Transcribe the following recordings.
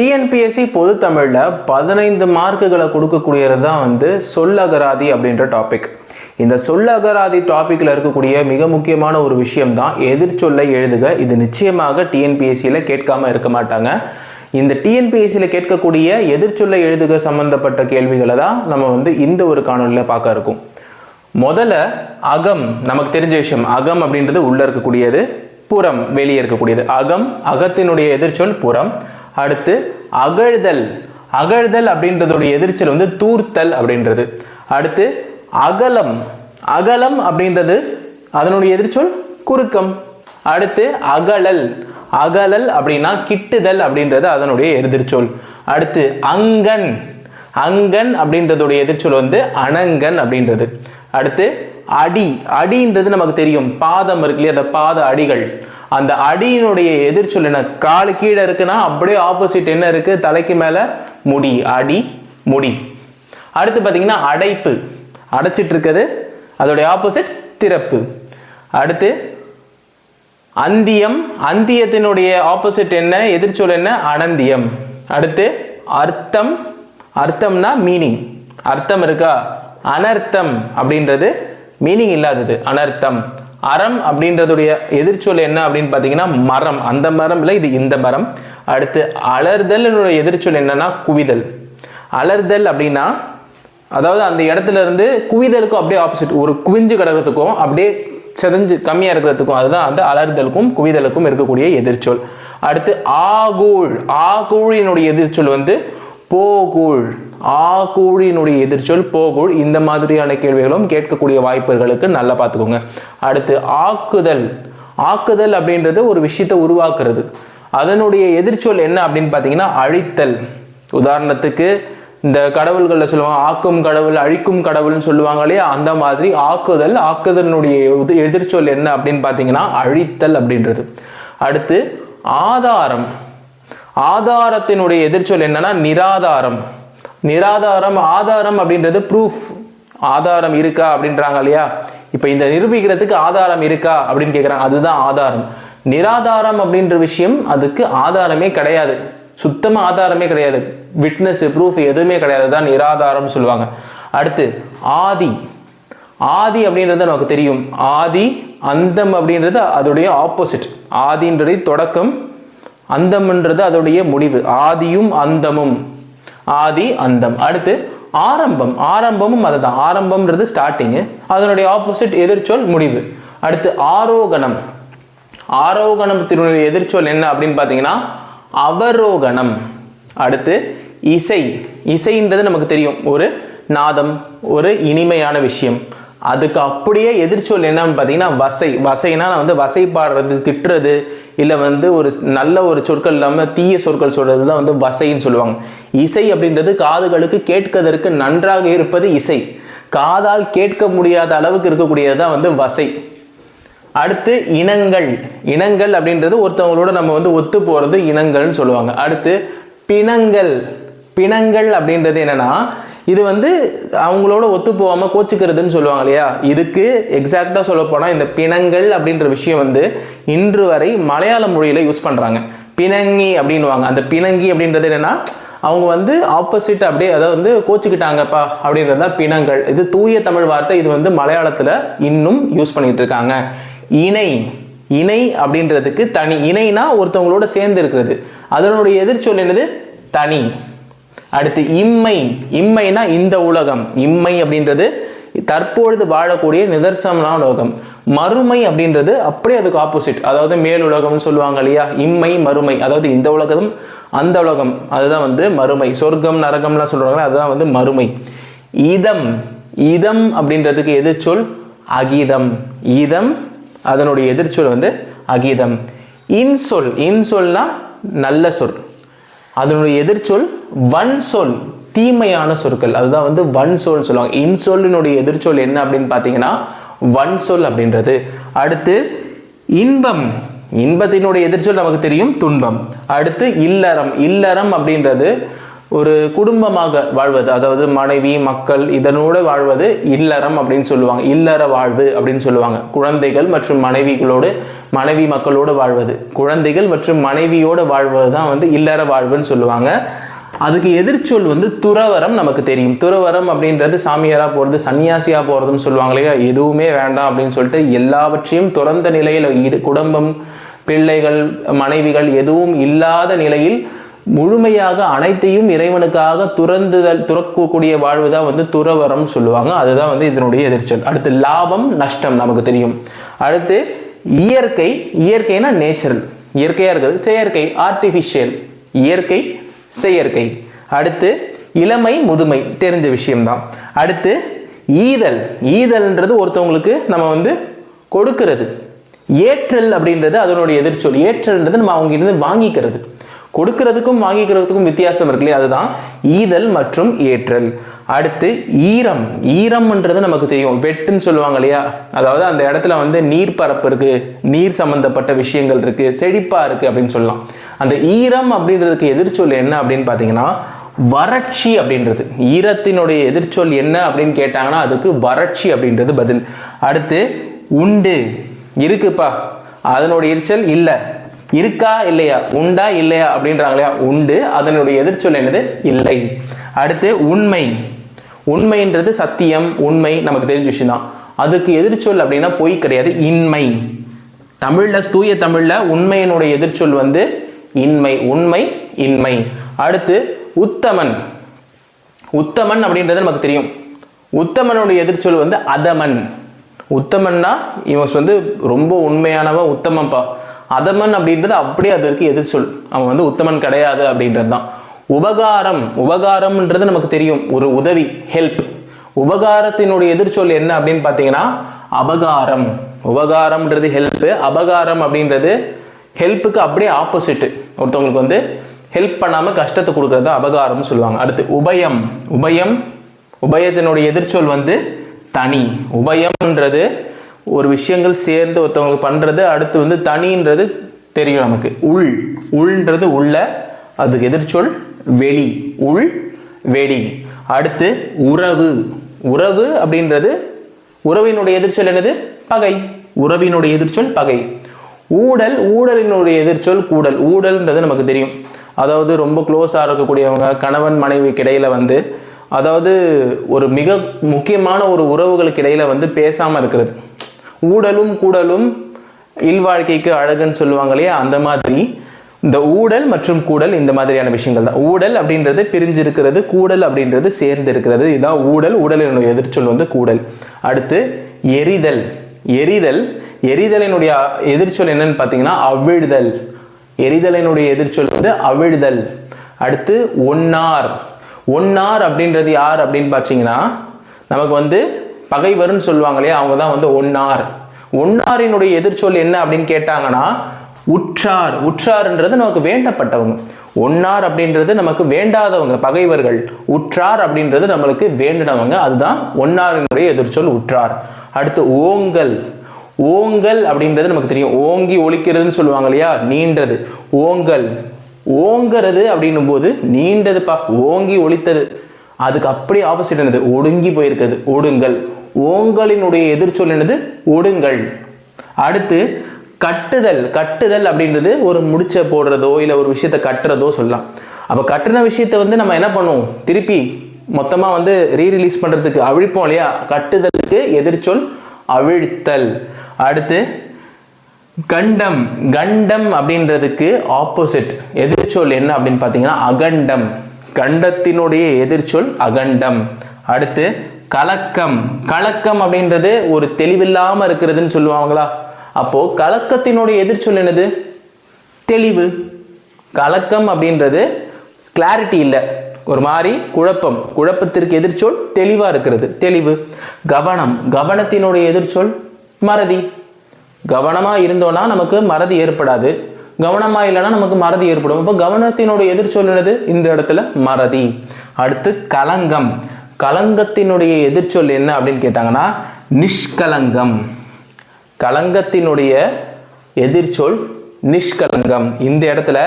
TNPSC பொது தமிழில் பதினைந்து மார்க்குகளை கொடுக்கக்கூடியது தான் வந்து சொல்லகராதி அப்படின்ற டாபிக் இந்த சொல்லகராதி டாப்பிக்கில் இருக்கக்கூடிய மிக முக்கியமான ஒரு விஷயம் தான் எதிர்ச்சொல்லை எழுதுக. இது நிச்சயமாக டிஎன்பிஎஸ்சியில் கேட்காம இருக்க மாட்டாங்க. இந்த டிஎன்பிஎஸ்சியில் கேட்கக்கூடிய எதிர்ச்சொல்லை எழுதுக சம்பந்தப்பட்ட கேள்விகளை தான் நம்ம வந்து இந்த ஒரு காணொலியில் பார்க்க இருக்கும். முதல்ல அகம் நமக்கு தெரிஞ்ச விஷயம் அகம் அப்படின்றது உள்ளே இருக்கக்கூடியது புறம் வெளியே இருக்கக்கூடியது. அகம் அகத்தினுடைய எதிர்ச்சொல் புறம். அடுத்து அகழ்தல். அகழ்தல் அப்படின்றதோடைய எதிர்ச்சொல் வந்து தூர்த்தல் அப்படின்றது. அடுத்து அகலம். அகலம் அப்படின்றது அதனுடைய எதிர்ச்சொல் குறுக்கம். அடுத்து அகலல் அகலல் அப்படின்னா கிட்டுதல் அப்படின்றது அதனுடைய எதிர்ச்சொல். அடுத்து அங்கன். அங்கன் அப்படின்றதுடைய எதிர்ச்சொல் வந்து அனங்கன் அப்படின்றது. அடுத்து அடி. அடின்றது நமக்கு தெரியும். பாதம் இருக்கு இல்லையா? அந்த பாத அடிகள். அந்த அடியினுடைய எதிர்ச்சொல் என்ன? காலு கீழே இருக்குன்னா அப்படியே ஆப்போசிட் என்ன இருக்கு? தலைக்கு மேல முடி அடி முடி. அடுத்து பார்த்தீங்கன்னா அடைப்பு. அடைச்சிட்டு இருக்குது. அதோடைய ஆப்போசிட் திறப்பு. அடுத்து அந்தியம். அந்தியத்தினுடைய ஆப்போசிட் என்ன? எதிர்ச்சொல் என்ன? அனந்தியம். அடுத்து அர்த்தம். அர்த்தம்னா மீனிங் அர்த்தம் இருக்கா? அனர்த்தம் அப்படின்றது மீனிங் இல்லாதது. அனர்த்தம். அறம் அப்படின்றதுடைய எதிர்ச்சொல் என்ன அப்படின்னு பார்த்தீங்கன்னா மரம். அந்த மரம் இல்லை இது இந்த மரம். அடுத்து அலர்தல் எதிர்ச்சொல் என்னன்னா குவிதல். அலர்தல் அப்படின்னா அதாவது அந்த இடத்துல இருந்து குவிதலுக்கும் அப்படியே ஆப்போசிட் ஒரு குவிஞ்சு கிடக்கிறதுக்கும் அப்படியே செதஞ்சு கம்மியாக இருக்கிறதுக்கும் அதுதான் அந்த அலர்தலுக்கும் குவிதலுக்கும் இருக்கக்கூடிய எதிர்ச்சொல். அடுத்து ஆகூழ். ஆகூழினுடைய எதிர்ச்சொல் வந்து போகூழ். ஆகூழினுடைய எதிர்ச்சொல் போகூழ். இந்த மாதிரியான கேள்விகளும் கேட்கக்கூடிய வாய்ப்புகளுக்கு நல்லா பார்த்துக்கோங்க. அடுத்து ஆக்குதல். ஆக்குதல் அப்படின்றது ஒரு விஷயத்தை உருவாக்குறது. அதனுடைய எதிர்ச்சொல் என்ன அப்படின்னு பார்த்தீங்கன்னா அழித்தல். உதாரணத்துக்கு இந்த கடவுள்களில் சொல்லுவாங்க ஆக்கும் கடவுள் அழிக்கும் கடவுள்னு சொல்லுவாங்க இல்லையா? அந்த மாதிரி ஆக்குதல் ஆக்குதலினுடைய எதிர்ச்சொல் என்ன அப்படின்னு பார்த்தீங்கன்னா அழித்தல் அப்படின்றது. அடுத்து ஆதாரம். ஆதாரத்தினுடைய எதிர்ச்சொல் என்னன்னா நிராதாரம். நிராதாரம் ஆதாரம் அப்படின்றது ப்ரூஃப் ஆதாரம் இருக்கா அப்படின்றாங்க இல்லையா? இப்போ இந்த நிரூபிக்கிறதுக்கு ஆதாரம் இருக்கா அப்படின்னு கேட்குறாங்க அதுதான் ஆதாரம். நிராதாரம் அப்படின்ற விஷயம் அதுக்கு ஆதாரமே கிடையாது. சுத்தமாக ஆதாரமே கிடையாது. விட்னஸ் ப்ரூஃப் எதுவுமே கிடையாது. தான் நிராதாரம் சொல்லுவாங்க. அடுத்து ஆதி. ஆதி அப்படின்றது நமக்கு தெரியும். ஆதி அந்தம் அப்படின்றது அதோடைய ஆப்போசிட் ஆதின்றது தொடக்கம் அந்தம்ன்றது அதோடைய முடிவு. ஆதியும் அந்தமும். ஆதி அந்தம். அடுத்து ஆரம்பம். ஆரம்பமும் அதுதான். ஆரம்பம்ன்றது ஸ்டார்டிங்கு அதனுடைய ஆப்போசிட் எதிர்ச்சொல் முடிவு. அடுத்து ஆரோகணம். ஆரோகணத்தினுடைய எதிர்ச்சொல் என்ன அப்படின்னு பார்த்தீங்கன்னா அவரோகணம். அடுத்து இசை. இசைன்றது நமக்கு தெரியும். ஒரு நாதம் ஒரு இனிமையான விஷயம். அதுக்கு அப்படியே எதிர்ச்சொல் என்னன்னு பார்த்தீங்கன்னா வசை வசைனா நான் வந்து வசை பாடுறது திட்டுறது இல்லை வந்து ஒரு நல்ல ஒரு சொற்கள் இல்லாமல் தீய சொற்கள் சொல்கிறது தான் வந்து வசைன்னு சொல்லுவாங்க. இசை அப்படின்றது காதுகளுக்கு கேட்கதற்கு நன்றாக இருப்பது இசை. காதால் கேட்க முடியாத அளவுக்கு இருக்கக்கூடியது தான் வந்து வசை. அடுத்து இனங்கள். இனங்கள் அப்படின்றது ஒருத்தவங்களோட நம்ம வந்து ஒத்து போகிறது இனங்கள்னு சொல்லுவாங்க. அடுத்து பிணங்கள். பிணங்கள் அப்படின்றது என்னென்னா இது வந்து அவங்களோட ஒத்து போகாமல் கோச்சிக்கிறதுன்னு சொல்லுவாங்க இல்லையா? இதுக்கு எக்ஸாக்டாக சொல்ல போனால் இந்த பிணங்கள் அப்படின்ற விஷயம் வந்து இன்று வரை மலையாள மொழியில் யூஸ் பண்ணுறாங்க பிணங்கி அப்படின்னுவாங்க. அந்த பிணங்கி அப்படின்றது என்னன்னா அவங்க வந்து ஆப்போசிட் அப்படியே அதை வந்து கோச்சிக்கிட்டாங்கப்பா அப்படின்றது தான் பிணங்கள். இது தூய தமிழ் வார்த்தை. இது வந்து மலையாளத்தில் இன்னும் யூஸ் பண்ணிகிட்டு இருக்காங்க. இணை இணை அப்படின்றதுக்கு தனி. இணைனா ஒருத்தவங்களோட சேர்ந்து இருக்கிறது. அதனுடைய எதிர்ச்சொல் என்னது? தனி. அடுத்து இம்மை. இம்மைனா இந்த உலகம். இம்மை அப்படின்றது தற்பொழுது வாழக்கூடிய நிதர்சனமான உலகம் மறுமை அப்படின்றது அப்படியே அதுக்கு ஆப்போசிட் அதாவது மேல் உலகம்னு சொல்லுவாங்க இல்லையா? இம்மை மறுமை. அதாவது இந்த உலகம் அந்த உலகம். அதுதான் வந்து மறுமை. சொர்க்கம் நரகம்லாம் சொல்றாங்க அதுதான் வந்து மறுமை. இதம். இதம் அப்படின்றதுக்கு எதிர்ச்சொல் அகீதம். இதம் அதனுடைய எதிர்ச்சொல் வந்து அகிதம். இன்சொல். இன்சொல்னா நல்ல சொல். அதனுடைய எதிர்ச்சொல் வன் சொல் தீமையான சொற்கள். அதுதான் வந்து வன் சொல் சொல்லுவாங்க. இன்சொல்லினுடைய எதிர்ச்சொல் என்ன அப்படின்னு பார்த்தீங்கன்னா வன் சொல் அப்படின்றது. அடுத்து இன்பம். இன்பத்தினுடைய எதிர்ச்சொல் நமக்கு தெரியும் துன்பம். அடுத்து இல்லறம். இல்லறம் அப்படின்றது ஒரு குடும்பமாக வாழ்வது அதாவது மனைவி மக்கள் இதனோடு வாழ்வது இல்லறம் அப்படின்னு சொல்லுவாங்க. இல்லற வாழ்வு அப்படின்னு சொல்லுவாங்க. குழந்தைகள் மற்றும் மனைவிகளோடு மனைவி மக்களோடு வாழ்வது. குழந்தைகள் மற்றும் மனைவியோடு வாழ்வது தான் வந்து இல்லற வாழ்வுன்னு சொல்லுவாங்க. அதுக்கு எதிர்ச்சொல் வந்து துறவரம் நமக்கு தெரியும். துறவரம் அப்படின்றது சாமியாராக போகிறது சன்னியாசியாக போகிறதுன்னு சொல்லுவாங்க இல்லையா? எதுவுமே வேண்டாம் அப்படின்னு சொல்லிட்டு எல்லாவற்றையும் துறந்த நிலையில் ஈடு குடும்பம் பிள்ளைகள் மனைவிகள் எதுவும் இல்லாத நிலையில் முழுமையாக அனைத்தையும் இறைவனுக்காக துறந்துதல் துறக்கக்கூடிய வாழ்வு தான் வந்து துறவரம் சொல்லுவாங்க. அதுதான் வந்து இதனுடைய எதிர்ச்சொல். அடுத்து லாபம் நஷ்டம் நமக்கு தெரியும். அடுத்து இயற்கை இயற்கைனா நேச்சுரல் இயற்கையாக இருக்குது செயற்கை ஆர்டிஃபிஷியல் இயற்கை செயற்கை. அடுத்து இளமை முதுமை தெரிஞ்ச விஷயம்தான். அடுத்து ஈதல். ஈதல்ன்றது ஒருத்தவங்களுக்கு நம்ம வந்து கொடுக்கிறது. ஏற்றல் அப்படின்றது அதனுடைய எதிர்ச்சொல். ஏற்றல்ன்றது நம்ம அவங்க இருந்து வாங்கிக்கிறது. கொடுக்கறதுக்கும் வாங்கிக்கிறதுக்கும் வித்தியாசம் இருக்கு இல்லையா அதுதான் ஈதல் மற்றும் ஏற்றல். அடுத்து ஈரம். ஈரம்ன்றது நமக்கு தெரியும். வெட்டுன்னு சொல்லுவாங்க இல்லையா? அதாவது அந்த இடத்துல வந்து நீர் பரப்பு இருக்கு நீர் சம்மந்தப்பட்ட விஷயங்கள் இருக்கு செழிப்பா இருக்கு அப்படின்னு சொல்லலாம். அந்த ஈரம் அப்படின்றதுக்கு எதிர்ச்சொல் என்ன அப்படின்னு பார்த்தீங்கன்னா வறட்சி அப்படின்றது. ஈரத்தினுடைய எதிர்ச்சொல் என்ன அப்படின்னு கேட்டாங்கன்னா அதுக்கு வறட்சி அப்படின்றது பதில். அடுத்து உண்டு. இருக்குப்பா. அதனுடைய எரிச்சல் இல்லை. இருக்கா இல்லையா? உண்டா இல்லையா அப்படின்றாங்க இல்லையா உண்டு. அதனுடைய எதிர்ச்சொல் என்னது? இல்லை. அடுத்து உண்மை. உண்மைன்றது சத்தியம் உண்மை நமக்கு தெரிஞ்ச விஷயம் தான் அதுக்கு எதிர்ச்சொல் அப்படின்னா பொய் கிடையாது இன்மை. தமிழ்ல தூய தமிழ்ல உண்மையினுடைய எதிர்ச்சொல் வந்து இன்மை உண்மை இன்மை. அடுத்து உத்தமன். உத்தமன் அப்படின்றது நமக்கு தெரியும். உத்தமனுடைய எதிர்ச்சொல் வந்து அதமன். உத்தமன்னா இவன் வந்து ரொம்ப உண்மையானவன் உத்தமன்ப்பா அதமன் அப்படின்றது அப்படியே அதற்கு எதிர்ச்சொல் அவன் வந்து உத்தமன் கிடையாது அப்படின்றது தான் உபகாரம் உபகாரம்ன்றது நமக்கு தெரியும். ஒரு உதவி ஹெல்ப் உபகாரத்தினுடைய எதிர்ச்சொல் என்ன அப்படின்னு பார்த்தீங்கன்னா அபகாரம். உபகாரம்ன்றது ஹெல்ப்பு அபகாரம் அப்படின்றது ஹெல்ப்புக்கு அப்படியே ஆப்போசிட்டு ஒருத்தவங்களுக்கு வந்து ஹெல்ப் பண்ணாமல் கஷ்டத்தை கொடுக்குறது தான் அபகாரம்னு சொல்லுவாங்க. அடுத்து உபயம். உபயம் உபயத்தினுடைய எதிர்ச்சொல் வந்து தனி. உபயம்ன்றது ஒரு விஷயங்கள் சேர்ந்து ஒருத்தவங்களுக்கு பண்ணுறது அடுத்து வந்து தனின்றது தெரியும் நமக்கு. உள் உள்ன்றது உள்ள அதுக்கு எதிர்ச்சொல் வெளி. உள் வெளி. அடுத்து உறவு. உறவு அப்படின்றது உறவினுடைய எதிர்ச்சொல் என்னது? பகை. உறவினுடைய எதிர்ச்சொல் பகை. ஊடல் ஊடலினுடைய எதிர்ச்சொல் கூடல். ஊடல்ன்றது நமக்கு தெரியும். அதாவது ரொம்ப க்ளோஸாக இருக்கக்கூடியவங்க கணவன் மனைவிக்கு இடையில் வந்து அதாவது ஒரு மிக முக்கியமான ஒரு உறவுகளுக்கு இடையில் வந்து பேசாமல் இருக்கிறது. ஊடலும் கூடலும் இல்வாழ்க்கைக்கு அழகுன்னு சொல்லுவாங்க இல்லையா? அந்த மாதிரி. இந்த ஊடல் மற்றும் கூடல் இந்த மாதிரியான விஷயங்கள் தான். ஊடல் அப்படின்றது பிரிஞ்சிருக்கிறது கூடல் அப்படின்றது சேர்ந்து இருக்கிறது இதுதான் ஊடல் ஊடலினுடைய எதிர்ச்சொல் வந்து கூடல். அடுத்து எரிதல். எரிதல் எரிதலினுடைய எதிர்ச்சொல் என்னன்னு பார்த்தீங்கன்னா அவிழ்தல். எரிதலினுடைய எதிர்ச்சொல் வந்து அவிழ்தல். அடுத்து ஒன்னார். ஒன்னார் அப்படின்றது யார் அப்படின்னு பார்த்தீங்கன்னா நமக்கு வந்து பகைவர்னு சொல்லுவாங்க இல்லையா அவங்க தான் வந்து ஒன்னார் ஒன்னாரினுடைய எதிர்ச்சொல் என்ன அப்படின்னு கேட்டாங்கன்னா உற்றார். உற்றார்ன்றது நமக்கு வேண்டப்பட்டவங்க. ஒன்னார் அப்படின்றது நமக்கு வேண்டாதவங்க பகைவர்கள். உற்றார் அப்படின்றது நம்மளுக்கு வேண்டினவங்க. அதுதான் ஒன்னாரினுடைய எதிர்ச்சொல் உற்றார். அடுத்து ஓங்கல். ஓங்கல் அப்படின்றது நமக்கு தெரியும். ஓங்கி ஒழிக்கிறதுன்னு சொல்லுவாங்க இல்லையா? நீண்டது. ஓங்கல். ஓங்கிறது அப்படின்னும் போது நீண்டதுப்பா. ஓங்கி ஒழித்தது. அதுக்கு அப்படியே ஆப்போசிட் என்னது ஒடுங்கி போயிருக்குது. ஒடுங்கல். ஓங்கலினுடைய எதிர்ச்சொல் என்னது? ஒடுங்கள். அடுத்து கட்டுதல். கட்டுதல் அப்படின்றது ஒரு முடிச்ச போடுறதோ இல்லை ஒரு விஷயத்த கட்டுறதோ சொல்லலாம். அப்போ கட்டுன விஷயத்த வந்து நம்ம என்ன பண்ணுவோம்? திருப்பி மொத்தமாக வந்து ரீரிலீஸ் பண்ணுறதுக்கு அவிழ்ப்போம் இல்லையா? கட்டுதலுக்கு எதிர்ச்சொல் அவிழ்த்தல். அடுத்து கண்டம். கண்டம் அப்படின்றதுக்கு ஆப்போசிட் எதிர்ச்சொல் என்ன அப்படின்னு பார்த்தீங்கன்னா அகண்டம். கண்டத்தினுடைய எதிர்ச்சொல் அகண்டம். அடுத்து கலக்கம். கலக்கம் அப்படின்றது ஒரு தெளிவில்லாமல் இருக்கிறதுன்னு சொல்லுவாங்களா? அப்போ கலக்கத்தினுடைய எதிர்ச்சொல் என்னது? தெளிவு. கலக்கம் அப்படின்றது கிளாரிட்டி இல்லை. ஒரு மாதிரி குழப்பம். குழப்பத்திற்கு எதிர்ச்சொல் தெளிவாக இருக்கிறது. தெளிவு. கவனம். கவனத்தினுடைய எதிர்ச்சொல் மறதி. கவனமாக இருந்தோன்னா நமக்கு மறதி ஏற்படாது. கவனமாக இல்லைன்னா நமக்கு மறதி ஏற்படும். அப்போ கவனத்தினுடைய எதிர்ச்சொல் என்னது? இந்த இடத்துல மறதி. அடுத்து கலங்கம். கலங்கத்தினுடைய எதிர்ச்சொல் என்ன அப்படின்னு கேட்டாங்கன்னா நிஷ்கலங்கம். கலங்கத்தினுடைய எதிர்ச்சொல் நிஷ்கலங்கம். இந்த இடத்துல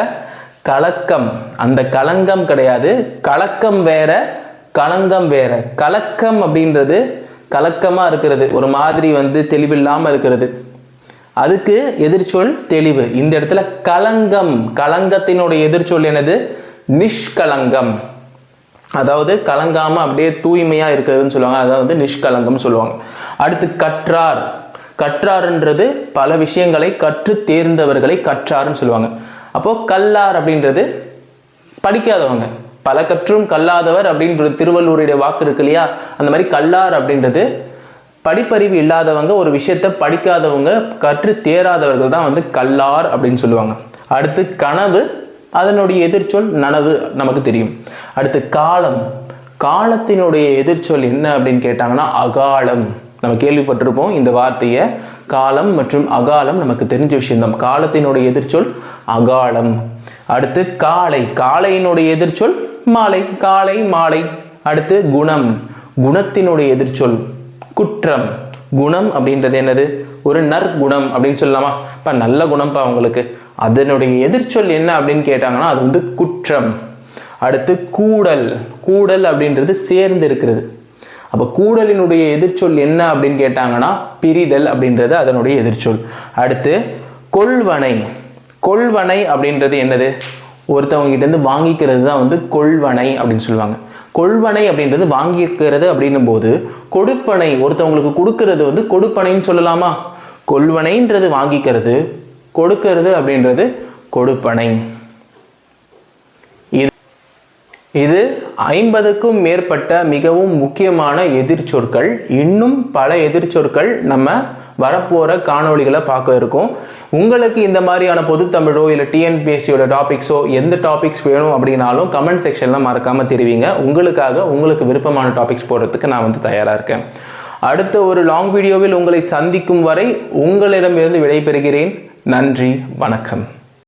கலக்கம் அந்த கலங்கம் கிடையாது. கலக்கம் வேற கலங்கம் வேற. கலக்கம் அப்படின்றது கலக்கமாக இருக்கிறது. ஒரு மாதிரி வந்து தெளிவில்லாமல் இருக்கிறது. அதுக்கு எதிர்ச்சொல் தெளிவு. இந்த இடத்துல கலங்கம் கலங்கத்தினுடைய எதிர்ச்சொல் என்னது? நிஷ்கலங்கம். அதாவது கலங்காமல் அப்படியே தூய்மையாக இருக்கிறதுன்னு சொல்லுவாங்க. அதாவது நிஷ்கலங்கம்னு சொல்லுவாங்க. அடுத்து கற்றார். கற்றார்ன்றது பல விஷயங்களை கற்று தேர்ந்தவர்களை கற்றார்னு சொல்லுவாங்க. அப்போது கல்லார் அப்படின்றது படிக்காதவங்க. பல கற்றும் கல்லாதவர் அப்படின்ற திருவள்ளூருடைய வாக்கு இருக்கு இல்லையா? அந்த மாதிரி கல்லார் அப்படின்றது படிப்பறிவு இல்லாதவங்க ஒரு விஷயத்த படிக்காதவங்க கற்று தேராதவர்கள் தான் வந்து கல்லார் அப்படின்னு சொல்லுவாங்க. அடுத்து கனவு. அதனுடைய எதிர்ச்சொல் நனவு நமக்கு தெரியும். அடுத்து காலம். காலத்தினுடைய எதிர்ச்சொல் என்ன அப்படின்னு கேட்டாங்கன்னா அகாலம். நம்ம கேள்விப்பட்டிருப்போம் இந்த வார்த்தையை. காலம் மற்றும் அகாலம் நமக்கு தெரிஞ்ச விஷயம்தான். காலத்தினுடைய எதிர்ச்சொல் அகாலம். அடுத்து காலை. காலையினுடைய எதிர்ச்சொல் மாலை. காலை மாலை. அடுத்து குணம். குணத்தினுடைய எதிர்ச்சொல் குற்றம். குணம் அப்படின்றது என்னது? ஒரு நற்குணம் அப்படின்னு சொல்லலாமா? இப்போ நல்ல குணம்ப்பா அவங்களுக்கு அதனுடைய எதிர்ச்சொல் என்ன அப்படின்னு கேட்டாங்கன்னா அது வந்து குற்றம். அடுத்து கூடல். கூடல் அப்படின்றது சேர்ந்து இருக்கிறது. அப்போ கூடலினுடைய எதிர்ச்சொல் என்ன அப்படின்னு கேட்டாங்கன்னா பிரிதல் அப்படின்றது அதனுடைய எதிர்ச்சொல். அடுத்து கொள்வனை. கொள்வனை அப்படின்றது என்னது? ஒருத்தவங்க கிட்டேருந்து வாங்கிக்கிறது தான் வந்து கொள்வனை அப்படின்னு சொல்லுவாங்க. கொள்வனை அப்படின்றது வாங்கியிருக்கிறது அப்படின்னும் போது கொடுப்பனை ஒருத்தவங்களுக்கு கொடுக்கறது வந்து கொடுப்பனைன்னு சொல்லலாமா? கொள்வனைன்றது வாங்கிக்கிறது கொடுக்கிறது அப்படின்றது கொடுப்பனை. இது ஐம்பதுக்கும் மேற்பட்ட மிகவும் முக்கியமான எதிர்ச்சொற்கள் இன்னும் பல எதிர்ச்சொற்கள் நம்ம வரப்போகிற காணொளிகளை பார்க்க இருக்கோம். உங்களுக்கு இந்த மாதிரியான பொதுத்தமிழோ இல்லை டிஎன்பிஎஸ்சியோட டாபிக்ஸோ எந்த டாபிக்ஸ் வேணும் அப்படின்னாலும் கமெண்ட் செக்ஷனில் மறக்காமல் தெரிவிங்க. உங்களுக்காக உங்களுக்கு விருப்பமான டாபிக்ஸ் போடுறதுக்கு நான் வந்து தயாராக இருக்கேன். அடுத்த ஒரு லாங் வீடியோவில் உங்களை சந்திக்கும் வரை உங்களிடமிருந்து விடைபெறுகிறேன். நன்றி வணக்கம்.